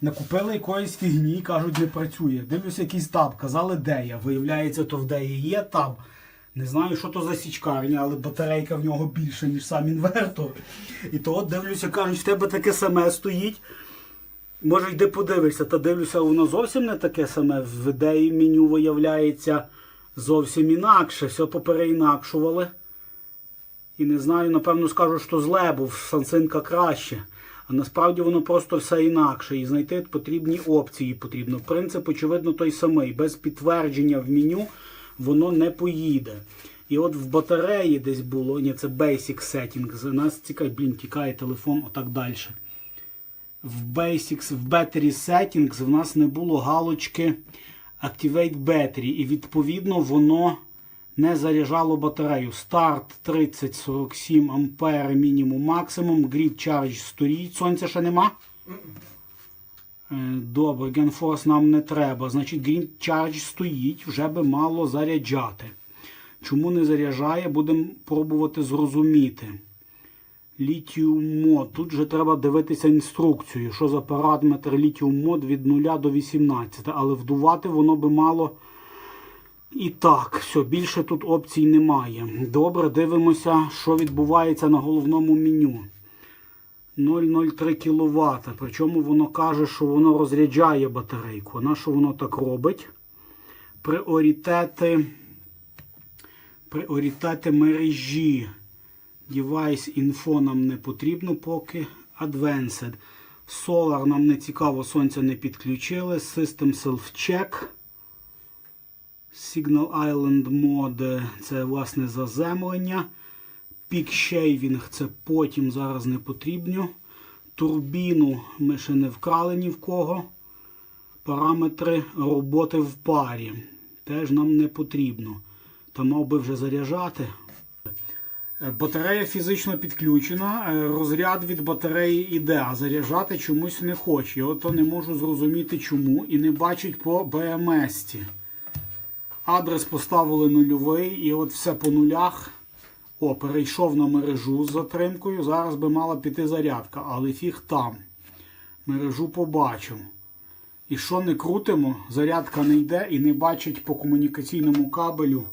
Накупили якоїсь фігні, кажуть, не працює. Дивлюся, якийсь таб. Казали, де я. Виявляється, то в деї є таб. Не знаю, що то за січкарня, але батарейка в нього більша, ніж сам інвертор. І то от дивлюся, кажуть, в тебе таке саме стоїть. Може, йди подивишся, та дивлюся, воно зовсім не таке саме. В ідеї меню виявляється зовсім інакше. Все попереінакшували. І не знаю, напевно, скажу, що зле, бо Сансинка краще. А насправді воно просто все інакше. І знайти потрібні опції потрібно. Принцип, очевидно, той самий. Без підтвердження в меню воно не поїде. І от в батареї десь було, ні, це Basic Settings. Нас цікавить, блін, тікає телефон, отак далі. В Basics, в Battery Settings в нас не було галочки Activate Battery. І відповідно воно не заряджало батарею. Старт 30-47 ампер мінімум максимум. Grid Charge стоїть. Сонця ще нема. Е, Добре, GenForce нам не треба. Значить, Green Charge стоїть, вже би мало заряджати. Чому не заряджає, будемо пробувати зрозуміти. Lithium мод. Тут же треба дивитися інструкцію, що за параметр Lithium мод від 0 до 18. Але вдувати воно би мало і так. Все, більше тут опцій немає. Добре, дивимося, що відбувається на головному меню. 0,03 кВт. Причому воно каже, що воно розряджає батарейку. На що воно так робить? Пріоритети, пріоритети мережі. Device Info нам не потрібно поки. Advanced. Solar нам не цікаво, сонця не підключили. System Self-Check. Signal Island Mode це власне заземлення. Peak Shaving це потім зараз не потрібно. Турбіну ми ще не вкрали ні в кого. Параметри роботи в парі. Теж нам не потрібно. Та мав би вже заряджати. Е, Батарея фізично підключена, е, розряд від батареї іде, а заряджати чомусь не хоче. Ото не можу зрозуміти чому і не бачить по БМС. Адрес поставили нульовий, і от все по нулях. О, перейшов на мережу з затримкою. Зараз би мала піти зарядка, але фіг там. Мережу побачив. І що не крутимо, зарядка не йде і не бачить по комунікаційному кабелю.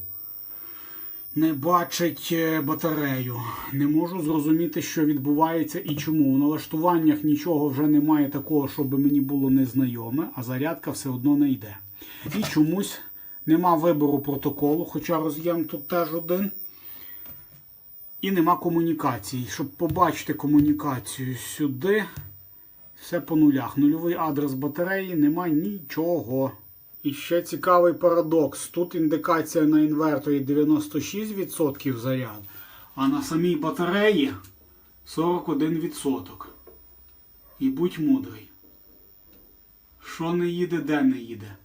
Не бачить е, батарею. Не можу зрозуміти, що відбувається і чому. У налаштуваннях нічого вже немає такого, щоб мені було незнайоме, а зарядка все одно не йде. І чомусь нема вибору протоколу, хоча роз'єм тут теж один. І нема комунікації. Щоб побачити комунікацію сюди, все по нулях. Нульовий адрес батареї, нема нічого. І ще цікавий парадокс. Тут індикація на інверторі 96% заряд, а на самій батареї 41%. І будь мудрий. Що не їде, де не їде.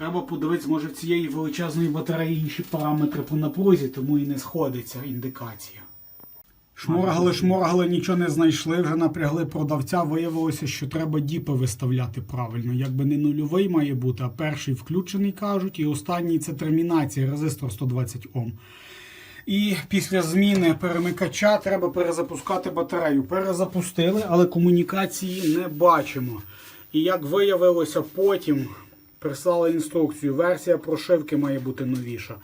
Треба подивитися, може в цієї величезної батареї інші параметри по напрузі, тому і не сходиться індикація. Шморгали, шморгали, нічого не знайшли, вже напрягли продавця. Виявилося, що треба діпи виставляти правильно. Якби не нульовий має бути, а перший включений кажуть, і останній це термінація, резистор 120 Ом. І після зміни перемикача треба перезапускати батарею. Перезапустили, але комунікації не бачимо. І як виявилося, потім прислали інструкцію. Версія прошивки має бути новіша.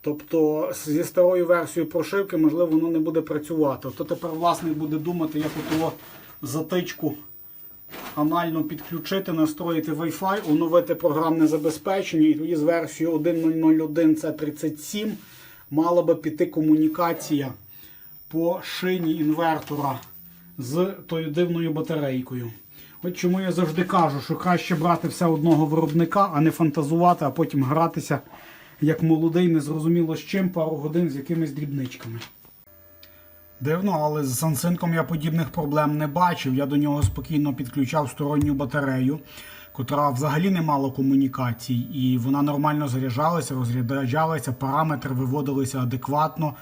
Тобто зі старою версією прошивки, можливо, воно не буде працювати. То тепер власник буде думати, як отого затичку анально підключити, настроїти Wi-Fi, оновити програмне забезпечення, і тоді з версією 1.001 c 37 мала би піти комунікація по шині інвертора з тою дивною батарейкою. От чому я завжди кажу, що краще брати все одного виробника, а не фантазувати, а потім гратися як молодий, незрозуміло з чим, пару годин з якимись дрібничками. Дивно, але з Сансинком я подібних проблем не бачив. Я до нього спокійно підключав сторонню батарею, котра взагалі не мала комунікацій, і вона нормально заряджалася, розряджалася, параметри виводилися адекватно.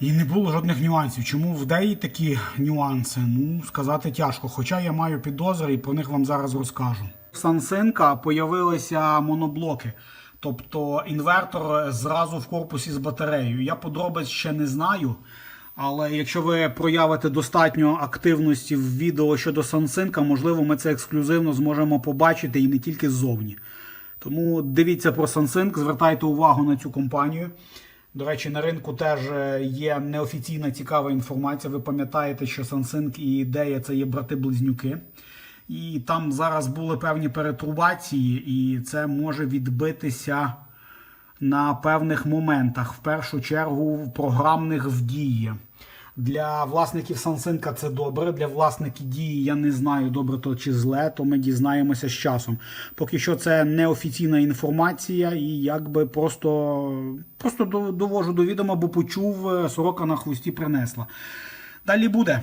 І не було жодних нюансів. Чому в деї такі нюанси? Ну, сказати тяжко. Хоча я маю підозри і про них вам зараз розкажу. В Сансинка появилися моноблоки. Тобто інвертор зразу в корпусі з батареєю. Я подробиць ще не знаю, Але якщо ви проявите достатньо активності в відео щодо Сансинка, можливо, ми це ексклюзивно зможемо побачити і не тільки ззовні. Тому дивіться про Сансинк, звертайте увагу на цю компанію. До речі, на ринку теж е, є неофіційна цікава інформація. Ви пам'ятаєте, що Сансинк і ідея це є брати-близнюки. І там зараз були певні перетрубації, і це може відбитися на певних моментах, в першу чергу в програмних в дії. Для власників Сансинка це добре. Для власників дії я не знаю, добре то чи зле, то ми дізнаємося з часом. Поки що це неофіційна інформація, і якби просто, просто до- довожу до відома, бо почув, е, сорока на хвості принесла. Далі буде.